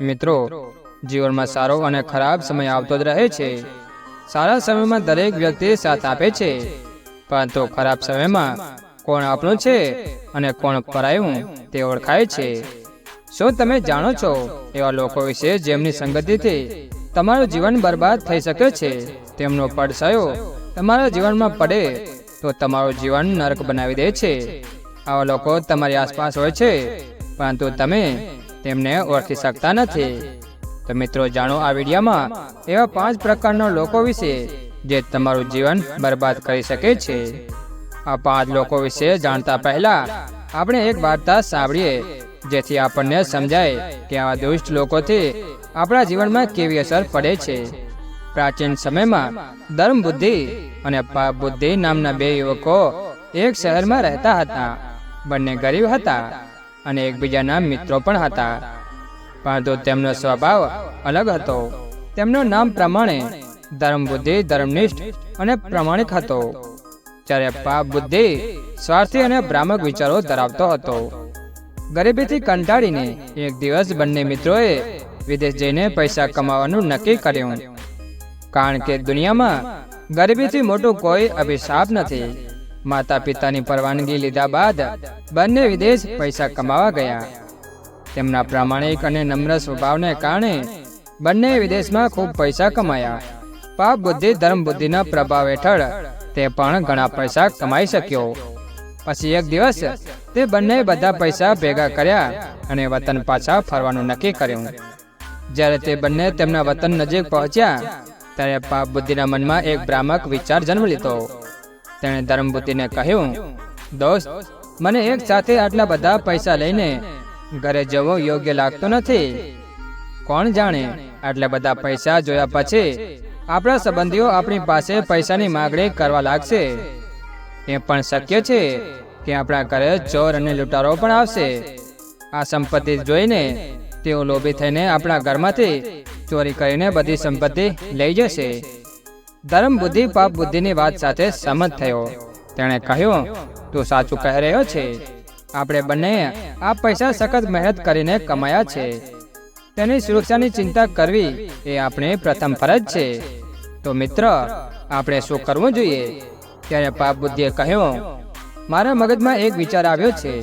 મિત્રો, જીવનમાં સારો અને ખરાબ સમય આવતો જ રહે છે. સારા સમયમાં દરેક વ્યક્તિ સાથ આપે છે. પરંતુ ખરાબ સમયમાં કોણ આપણું છે અને કોણ પરાયું તે ઓળખાય છે. શું તમે જાણો છો એવા લોકો વિશે જેમની સંગતિથી તમારું જીવન બરબાદ થઈ શકે છે? તેમનો પડસાયો તમારા જીવનમાં પડે તો તમારું જીવન નરક બનાવી દે છે. આવા લોકો તમારી આસપાસ હોય છે. પરંતુ તમે તેમને ઓળખી શકતા નથી. તો મિત્રો, જાણો આ વિડીયોમાં એવા પાંચ પ્રકારના લોકો વિશે જે તમારું જીવન બરબાદ કરી શકે છે. આ પાંચ લોકો વિશે જાણતા પહેલા આપણે એક વાર્તા સાંભળીએ, જેથી આપણને સમજાય કે આવા દુષ્ટ લોકોથી આપણા જીવનમાં કેવી અસર પડે છે. પ્રાચીન સમયમાં ધર્મ બુદ્ધિ અને પાપ બુદ્ધિ નામના બે યુવકો એક શહેરમાં રહેતા હતા. બંને ગરીબ હતા. અને એકબીજાના મિત્રો પણ હતા. પરંતુ તેમનો સ્વભાવ અલગ હતો. તેમનું નામ પ્રમાણે ધર્મ બુદ્ધિ, ધર્મનિષ્ઠ અને પ્રમાણિક હતો. જ્યારે પાપ બુદ્ધિ સ્વાર્થી અને ભ્રામક વિચારો ધરાવતો હતો. ગરીબીથી કંટાળીને એક દિવસ બંને મિત્રોએ વિદેશ જઈને પૈસા કમાવાનું નક્કી કર્યું. કારણ કે દુનિયામાં ગરીબીથી મોટું કોઈ અભિશાપ નથી. માતા પિતાની પરવાનગી લીધા બાદ બંને વિદેશ પૈસા કમાવા ગયા. તેમના પ્રામાણિક અને નમ્ર સ્વભાવને કારણે બંને વિદેશમાં ખૂબ પૈસા કમાયા. પાપ બુદ્ધિ, ધર્મ બુદ્ધિના પ્રભાવ હેઠળ તે પણ ઘણા પૈસા કમાઈ શક્યો. પછી એક દિવસ તે બંને બધા પૈસા ભેગા કર્યા અને વતન પાછા ફરવાનું નક્કી કર્યું. જ્યારે તે બંને તેમના વતન નજીક પહોંચ્યા, ત્યારે પાપ બુદ્ધિના મનમાં એક ભ્રામક વિચાર જન્મ લીધો. તેણે ધર્મ કહ્યું, દોસ્ત, મને એક સાથે આટલા બધા પૈસા લઈને ઘરે જવો યોગ્ય લાગતો નથી. કોણ જાણે આટલા બધા પૈસા જોયા પછી આપણા સંબંધીઓ આપણી પાસે પૈસાની માગણી કરવા લાગશે. એ પણ શક્ય છે કે આપણા ઘરે ચોર અને લૂંટારો પણ આવશે. આ સંપત્તિ જોઈને તેઓ લોભી થઈને આપણા ઘરમાંથી ચોરી કરીને બધી સંપત્તિ લઈ જશે. ધર્મ બુદ્ધિ, પાપ બુદ્ધિની વાત સાથે સહમત થયો. તેણે કહ્યું, તું સાચું કહી રહ્યો છે. આપણે બંને આ પૈસા સખત મહેનત કરીને કમાયા છે. તેની સુરક્ષાની ચિંતા કરવી એ આપણી પ્રથમ ફરજ છે. તો મિત્ર, આપણે શું કરવું જોઈએ? ત્યારે પાપ બુદ્ધિએ કહ્યું, મારા મગજમાં એક વિચાર આવ્યો છે.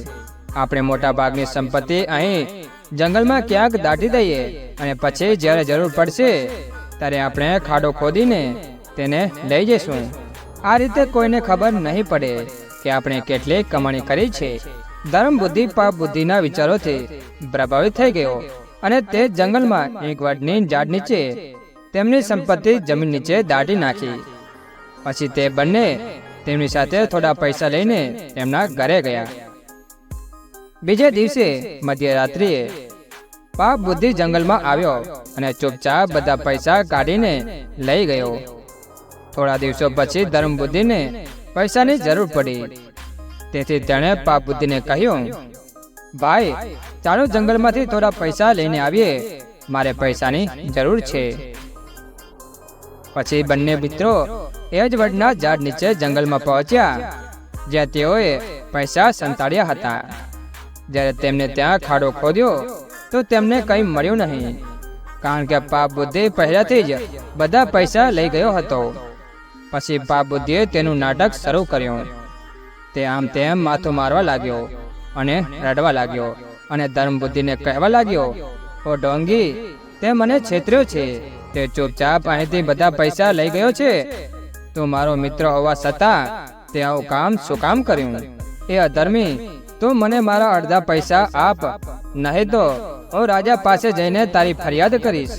આપણે મોટા ભાગની સંપત્તિ અહીં જંગલમાં ક્યાંક દાટી દઈએ અને પછી જ્યારે જરૂર પડશે, ત્યારે આપણે ખાડો ખોદીને તેને લઈ જઈશું. આ રીતે કોઈને ખબર નહીં પડે કે આપણે કેટલી કમાણી કરી છે. ધર્મ બુદ્ધિ, પાપ બુદ્ધિના વિચારોથી પ્રભાવિત થઈ ગયો અને તે જંગલમાં એક વડની ઝાડ નીચે તેમની સંપત્તિ જમીન નીચે દાટી નાખી. પછી તે બંને તેમની સાથે થોડા પૈસા લઈને તેમના ઘરે ગયા. બીજે દિવસે મધ્યરાત્રિએ પાપ બુદ્ધિ જંગલમાં આવ્યો અને ચૂપચાપ બધા પૈસા કાઢીને લઈ ગયો. થોડા દિવસો પછી ધર્મ બુદ્ધિને પૈસાની જરૂર પડી. તેથી તેણે પાપ બુદ્ધિને કહ્યું, ભાઈ, ચાલો જંગલમાંથી થોડા પૈસા લઈને આવીએ. મારે પૈસાની જરૂર છે. પછી બંને મિત્રો એ જ વડના ઝાડ નીચે જંગલમાં પહોંચ્યા, જ્યાં તેઓએ પૈસા સંતાડ્યા હતા. જ્યારે તેમને ત્યાં ખાડો ખોદ્યો, તો તેમને કંઈ મળ્યું નહીં, કારણ કે પાપ બુદ્ધિ પહેલાથી જ બધા પૈસા લઈ ગયો હતો. પછી પાપ બુદ્ધિએ તેનું નાટક શરૂ કર્યું. તે આમ તેમ માથું મારવા લાગ્યો અને રડવા લાગ્યો અને ધર્મ બુદ્ધિને કહેવા લાગ્યો ઓ ડોંગી, તે મને છેતર્યો છે. તે ચૂપચાપ અહીંથી બધા પૈસા લઈ ગયો છે. તું મારો મિત્ર હોવા છતાં તે આવું કામ શું કામ કર્યું? એ અધર્મી, તું મને મારા અડધા પૈસા આપ. નહીં તો હું રાજા પાસે જઈને તારી ફરિયાદ કરીશ.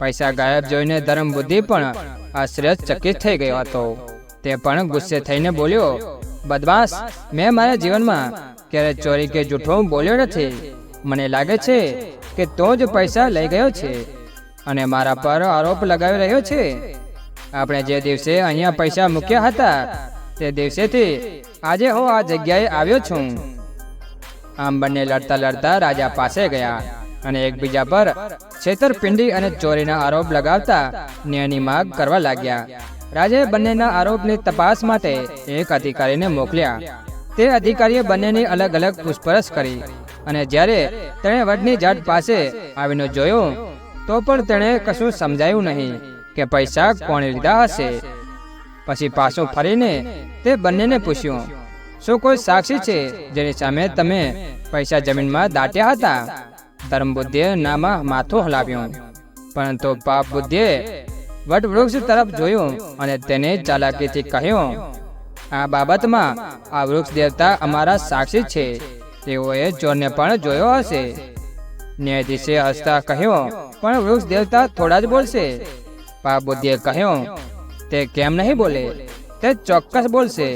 પૈસા ગાયબ જોઈને ધર્મ બુદ્ધિ પણ આશ્ચર્યચકિત થઈ ગયો હતો. તે પણ ગુસ્સે થઈને બોલ્યો, બદમાશ, મેં મારા જીવનમાં ક્યારે ચોરી કે જૂઠો બોલ્યો નથી. મને લાગે છે કે તો જ પૈસા લઈ ગયો છે અને મારા પર આરોપ લગાવી રહ્યો છે. આપણે જે દિવસે અહીંયા પૈસા મૂક્યા હતા, તે દિવસેથી આજે હું આ જગ્યાએ આવ્યો છું. આમ બંને લડતા લડતા રાજા પાસે ગયા. અને એકબીજા પર છેતરપિંડી અને ચોરીના આરોપ લગાવતા ન્યાયની માગ કરવા લાગ્યા. રાજાએ બંનેના આરોપની તપાસ માટે એક અધિકારીને મોકલ્યા. તે અધિકારીએ બંનેની અલગ અલગ પૂછપરછ કરી અને જ્યારે તેણે વડની જાટ પાસે આવીને જોયું, તો પણ તેણે કશું સમજાયું નહીં કે પૈસા કોણે લીધા હશે. પછી પાછું ફરીને તે બંનેને પૂછ્યું, શું કોઈ સાક્ષી છે જેની સામે તમે પૈસા જમીનમાં દાટ્યા હતા? ધર્મબુદ્ધિએ નામાં માથું હલાવ્યું. પરંતુ પાપ બુદ્ધિએ વટવૃક્ષ તરફ જોયું અને તેને ચાલાકીથી કહ્યું, આ બાબતમાં આ વૃક્ષ દેવતા અમારા સાક્ષી છે. તેઓએ ચોરને પણ જોયો હશે. ન્યાયાધીશે હસતા કહ્યું, પણ વૃક્ષ દેવતા થોડા જ બોલશે. પાપ બુદ્ધિએ કહ્યું, તે કેમ નહીં બોલે? તે ચોક્કસ બોલશે.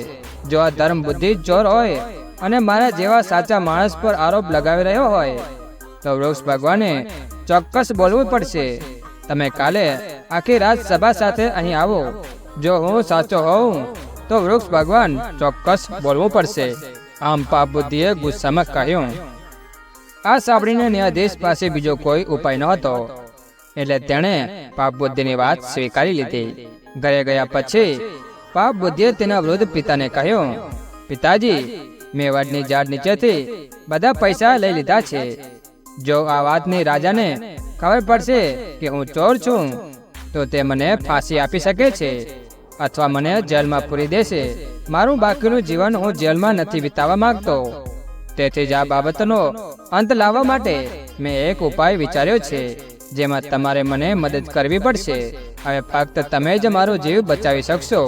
જો આ ધર્મ બુદ્ધિ ચોર હોય અને મારા જેવા સાચા માણસ પર આરોપ લગાવી રહ્યો હોય તો વૃક્ષ ભગવાને ચોક્કસ બોલવું પડશે. તમે કાલે આખી રાત સભા સાથે અહીં આવો. જો હું સાચો હોઉં, તો વૃક્ષ ભગવાન ચોક્કસ બોલવું પડશે. આમ પાપ બુદ્ધિએ ગુસ્સામાં કહ્યું. આ સાંભળીને ન્યાયાધીશ પાસે બીજો કોઈ ઉપાય નહોતો. એટલે તેણે પાપ બુદ્ધિની વાત સ્વીકારી લીધી. ઘરે ગયા પછી પાપ બુદ્ધિએ તેના વૃદ્ધ પિતાને કહ્યું, પિતાજી મેવાડની ઝાડ નીચેથી બધા પૈસા લઈ લીધા છે. જો આ વાતની રાજાને ખબર પડશે કે હું ચોર છું, તો તે મને ફાંસી આપી શકે છે અથવા મને જેલમાં પૂરી દેશે. મારું બાકીનું જીવન હું જેલમાં નથી વિતાવવા માંગતો. તેથી જ આ બાબતનો અંત લાવવા માટે મેં એક ઉપાય વિચાર્યો છે, જેમાં તમારે મને મદદ કરવી પડશે. હવે ફક્ત તમે જ મારો જીવ બચાવી શકશો.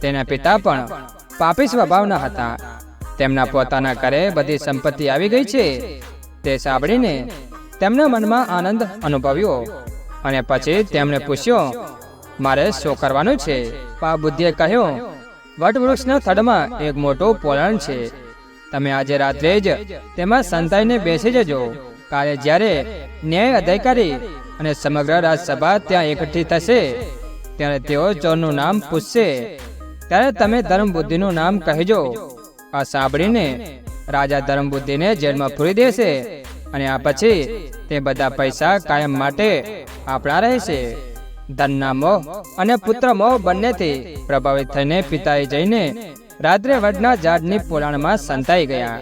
તેના પિતા પણ પાપી સ્વભાવના હતા. તેમના પોતાના ઘરે બધી સંપત્તિ આવી ગઈ છે. તે સાંભળીને તેમના મનમાં આનંદ અનુભવ્યો અને પછી તેમણે પૂછ્યો, મારે શું કરવાનું છે? પા બુદ્ધિએ કહ્યું, વટવૃક્ષના થડમાં એક મોટું પોલણ છે. તમે આજે રાત્રે જ તેમાં સંતાઈને બેસી જજો. કાલે જ્યારે ન્યાય અધિકારી અને સમગ્ર રાજસભા ત્યાં એકઠી થશે, ત્યારે તેઓ ચોરનું નામ પૂછશે. ત્યારે તમે ધર્મ બુદ્ધિનું નામ કહેજો. આ સાંભળીને રાજા ધર્મ બુદ્ધિને જેલમાં પૂરી દેશે અને આ પછી તે બધા પૈસા કાયમ માટે આપણા રહેશે. ધનના મોહ અને પુત્ર મોહ બંનેથી પ્રભાવિત થઈને પિતાએ જઈને રાત્રે વડના ઝાડની પોલાણમાં સંતાઈ ગયા.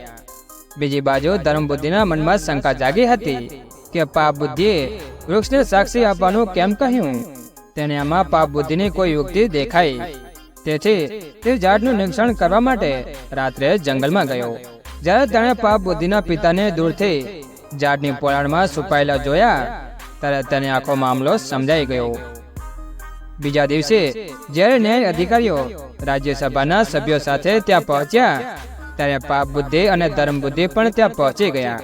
બીજી બાજુ ધર્મ બુદ્ધિના મનમાં શંકા જાગી હતી કે પાપ બુદ્ધિએ વૃક્ષને સાક્ષી આપવાનું કેમ કહ્યું? તેને આમાં પાપ બુદ્ધિની કોઈ યુક્તિ દેખાઈ. તેથી તે ઝાડનું નિરીક્ષણ કરવા માટે રાત્રે જંગલમાં ગયો. જ્યારે તેણે પાપ બુદ્ધિના પિતાને દૂરથી ઝાડની પોલાણમાં છુપાયેલા જોયા, ત્યારે તેને આખો મામલો સમજાઈ ગયો. બીજા દિવસે, જ્યારે ન્યાય અધિકારીઓ રાજ્યસભાના સભ્યો સાથે ત્યાં પહોંચ્યા, ત્યારે પાપ બુદ્ધિ અને ધર્મ બુદ્ધિ પણ ત્યાં પહોંચી ગયા.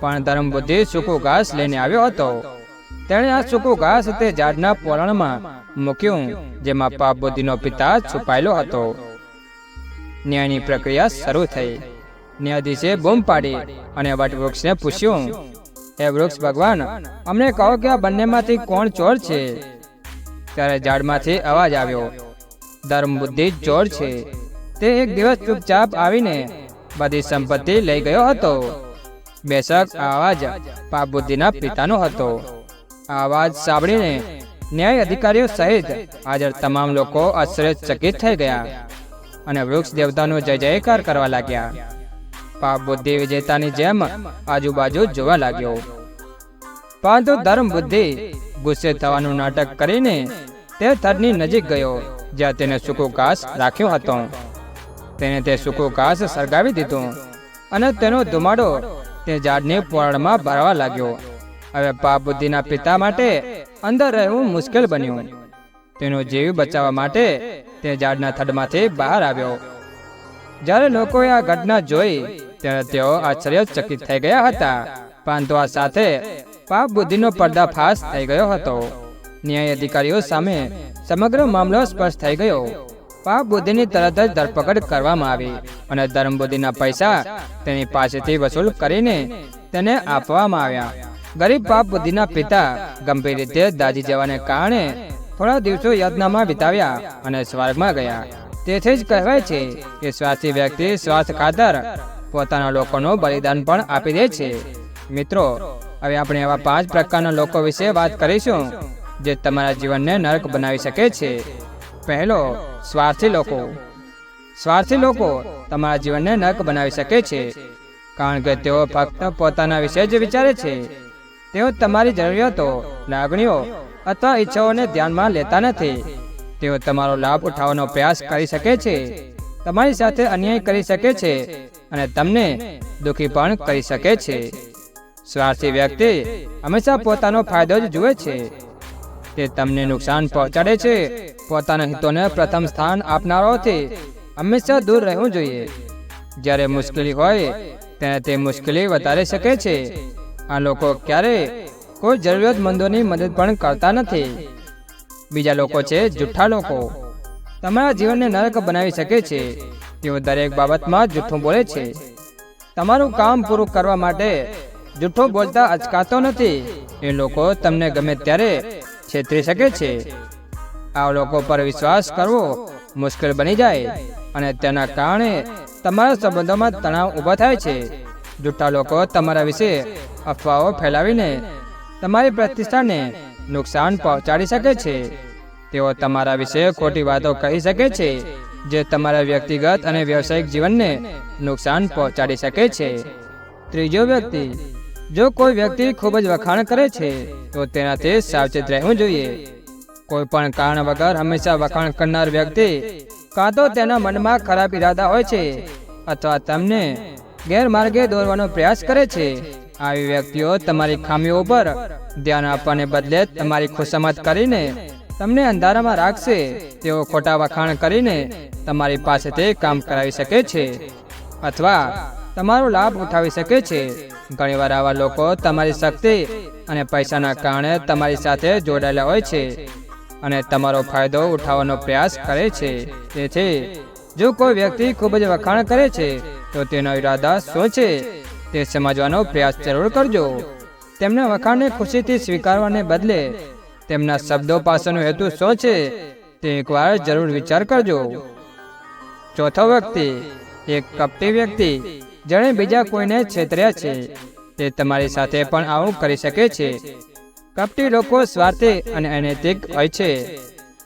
પણ ધર્મ બુદ્ધિ સૂકું ઘાસ લઈને આવ્યો હતો. તેણે આ સૂકું ઘાસ તે ઝાડના પોલાણમાં મૂક્યું, જેમાં પાપ બુદ્ધિનો પિતા છુપાયેલો હતો. ન્યાયની પ્રક્રિયા શરૂ થઈ. ન્યાયાધીશે બૂમ પાડી અને વટવૃક્ષને પૂછ્યું, હે વૃક્ષ ભગવાન, અમને કહો કે આ બંનેમાંથી કોણ ચોર છે? ત્યારે ઝાડમાંથી અવાજ આવ્યો, ધર્મ બુદ્ધિ ચોર છે. તે એક દિવસ ચૂપચાપ આવીને બધી સંપત્તિ લઈ ગયો હતો. બેશક આ અવાજ પાપ બુદ્ધિના પિતાનો હતો. આ અવાજ સાંભળીને ન્યાય અધિકારીઓ સહિત હાજર તમામ લોકો આશ્ચર્યચકિત થઈ ગયા અને વૃક્ષ દેવતાનો જય જયકાર કરવા લાગ્યા. પાપ બુદ્ધિ વિજેતાની જેમ આજુબાજુ જોવા લાગ્યો. પરંતુ ધર્મ બુદ્ધિ ગુસ્સે થવાનું નાટક કરીને તે થરની નજીક ગયો, જ્યાં તેને સૂકું ઘાસ રાખ્યો હતો. તેને તે સૂકું ઘાસ સળગાવી દીધું અને તેનો ધુમાડો તે ઝાડની પોળમાં ભરવા લાગ્યો. હવે પાપ બુદ્ધિના પિતા માટે અંદર રહેવું મુશ્કેલ બન્યું. તેનો જીવ બચાવવા માટે તે ઝાડના થડમાંથી બહાર આવ્યો. જ્યારે લોકોએ આ ઘટના જોઈ ત્યારે તેઓ આશ્ચર્યચકિત થઈ ગયા હતા. પરંતુ આ સાથે પાપ બુદ્ધિનો પર્દાફાશ થઈ ગયો હતો. ન્યાય અધિકારીઓ સામે સમગ્ર મામલો સ્પષ્ટ થઈ ગયો. પાપ બુદ્ધિની તરત જ ધરપકડ કરવામાં આવી અને ધર્મ બુદ્ધિના પૈસા તેની પાસેથી વસૂલ કરીને તેને આપવામાં આવ્યા. ગરીબ પાપ બુદ્ધિના પિતા ગંભીર રીતે દાજી જવાને કારણે થોડા દિવસો યાતનામાં વિતાવ્યા અને સ્વર્ગમાં ગયા. તેથી જ કહેવાય છે કે સ્વાસ્થ્ય વ્યક્તિ સ્વાસ્થ્ય ખાતર પોતાના લોકોનું બલિદાન પણ આપી દે છે. મિત્રો, હવે આપણે એવા પાંચ પ્રકારના લોકો વિશે વાત કરીશું, જે તમારા જીવનને નરક બનાવી શકે છે. પહેલો, સ્વાર્થી લોકો. સ્વાર્થી લોકો તમારા જીવનને નરક બનાવી શકે છે, કારણ કે તેઓ ફક્ત પોતાના વિશે જ વિચારે છે. તેઓ તમારી જરૂરિયાતો, લાગણીઓ અથવા ઈચ્છાઓને ધ્યાનમાં લેતા નથી. તેઓ તમારો લાભ ઉઠાવવાનો પ્રયાસ કરી શકે છે. તમારી સાથે અન્યાય કરી શકે છે અને તમને દુઃખી પણ કરી શકે છે. સ્વાર્થી વ્યક્તિ હંમેશા પોતાનો ફાયદો જ જુએ છે. તે તમને નુકસાન પહોંચાડે છે. પોતાના હિતોને પ્રથમ સ્થાન આપનારાઓથી હંમેશા દૂર રહેવું જોઈએ. જ્યારે મુશ્કેલી હોય, ત્યારે તે મુશ્કેલી વધારી શકે છે. આ લોકો ક્યારેય કોઈ જરૂરિયાતમંદોની મદદ પણ કરતા નથી. બીજા લોકો છે જુઠ્ઠા લોકો. તમારા જીવનને નરક બનાવી શકે છે. તેઓ દરેક બાબતમાં જૂઠું બોલે છે. તમારું કામ પૂરું કરવા માટે જૂઠું બોલતા અચકાતો નથી. એ લોકો તમને ગમે ત્યારે છેતરી શકે છે. આ લોકો પર વિશ્વાસ કરવો મુશ્કેલ બની જાય અને તેના કારણે તમારા સંબંધોમાં તણાવ ઊભો થાય છે. જૂઠા લોકો તમારા વિશે અફવાઓ ફેલાવીને તમારી પ્રતિષ્ઠાને નુકસાન પહોંચાડી શકે છે. તેઓ તમારા વિશે ખોટી વાતો કહી શકે છે, જે તમારા વ્યક્તિગત અને વ્યવસાયિક જીવનને નુકસાન પહોંચાડી શકે છે. ત્રીજો વ્યક્તિ, જો કોઈ વ્યક્તિ ખૂબ જ વખાણ કરે છે, તો તેનાથી સાવચેત રહેવું જોઈએ. કોઈ પણ કારણ વગર હંમેશા વખાણ કરનાર વ્યક્તિ કાં તો તેના મનમાં ખરાબ ઈરાદા હોય છે, અથવા તમને ગેરમાર્ગે દોરવાનો પ્રયાસ કરે છે. આવી વ્યક્તિઓ તમારી ખામીઓ પર ધ્યાન આપવાને બદલે તમારી ખુશામત કરીને તમને અંધારામાં રાખશે, તેઓ ખોટા વખાણ કરીને તમારી પાસેથી કામ કરાવી શકે છે, અથવા તમારો લાભ ઉઠાવી શકે છે. ઘણીવાર આવા લોકો તમારી શક્તિ અને પૈસાના કારણે તમારી સાથે જોડાયેલા હોય છે અને તમારો ફાયદો ઉઠાવવાનો પ્રયાસ કરે છે. તેથી, જો કોઈ વ્યક્તિ ખૂબ જ વખાણ કરે છે, તો તેનો ઈરાદા શું છે તે સમજવાનો પ્રયાસ જરૂર કરજો. તેમના વખાણને ખુશીથી સ્વીકારવાને બદલે તેમના શબ્દો પાસેનો હેતુ શું છે, તે એકવાર જરૂર વિચાર કરજો. ચોથો વ્યક્તિ, એક કપટી વ્યક્તિ, જેણે બીજા કોઈને છેતર્યા છે, તે તમારી સાથે પણ આવું કરી શકે છે. કપટી લોકો સ્વાર્થી અને અનૈતિક હોય છે,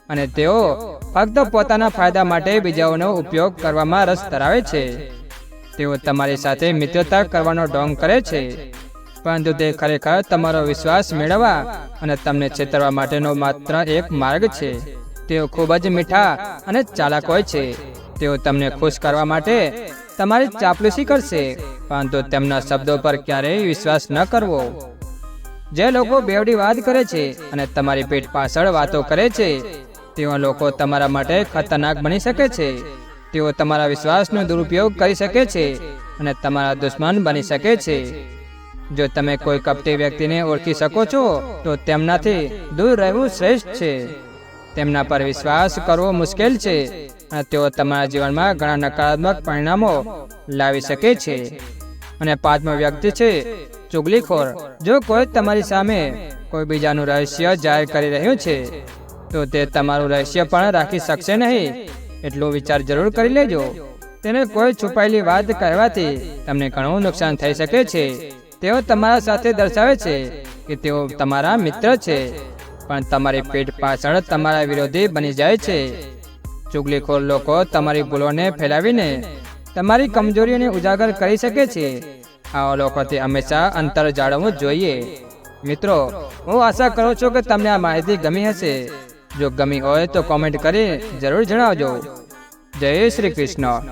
અને તેઓ ફક્ત પોતાના ફાયદા માટે બીજાઓનો ઉપયોગ કરવામાં રસ ધરાવે છે. તેઓ તમારી સાથે મિત્રતા કરવાનો ઢોંગ કરે છે. પરંતુ તે ખરેખર તમારો વિશ્વાસ મેળવવા અને તમને છેતરવા માટેનો માત્ર એક માર્ગ છે. તેઓ ખૂબ જ મીઠા અને ચાલાક હોય છે. તેઓ તમને ખુશ કરવા માટે તમારી ચાપલુસી કરશે, પરંતુ તેમના શબ્દો પર ક્યારેય વિશ્વાસ ન કરવો. જે લોકો બેવડી વાત કરે છે અને તમારી પીઠ પાછળ વાતો કરે છે તેવા લોકો તમારા માટે ખતરનાક બની શકે છે. તેઓ તમારા વિશ્વાસનો દુરુપયોગ કરી શકે છે અને તમારા દુશ્મન બની શકે છે. જો તમે કોઈ કપટી વ્યક્તિને ઓળખી શકો છો, તો તેમનાથી દૂર રહેવું શ્રેષ્ઠ છે. તેમના પર વિશ્વાસ કરવો મુશ્કેલ છે અને તેઓ તમારા જીવનમાં ઘણા નકારાત્મક પરિણામો લાવી શકે છે. અને પાંચમો વ્યક્તિ છે ચુગલીખોર. જો કોઈ તમારી સામે કોઈ બીજાનું રહસ્ય જાહેર કરી રહ્યું છે, તો તે તમારું રહસ્ય પણ રાખી શકશે નહીં. એટલો વિચાર જરૂર કરી લેજો. તેને કોઈ છુપાયેલી વાત કહેવાથી તમને ઘણું નુકસાન થઈ શકે છે. તેઓ તમારા સાથે દર્શાવે છે કે તેઓ તમારા મિત્ર છે, પણ તમારી પીઠ પાછળ તમારા વિરોધી બની જાય છે. ચુગલીખોર લોકો તમારી ભૂલોને ફેલાવીને તમારી કમજોરીઓને ઉજાગર કરી શકે છે. આવા લોકોથી હંમેશા અંતર જાળવવું જોઈએ. મિત્રો, હું આશા કરું છું કે તમને આ માહિતી ગમી હશે. જો ગમી હોય તો કોમેન્ટ કરી જરૂર જણાવજો. જય શ્રી કૃષ્ણ.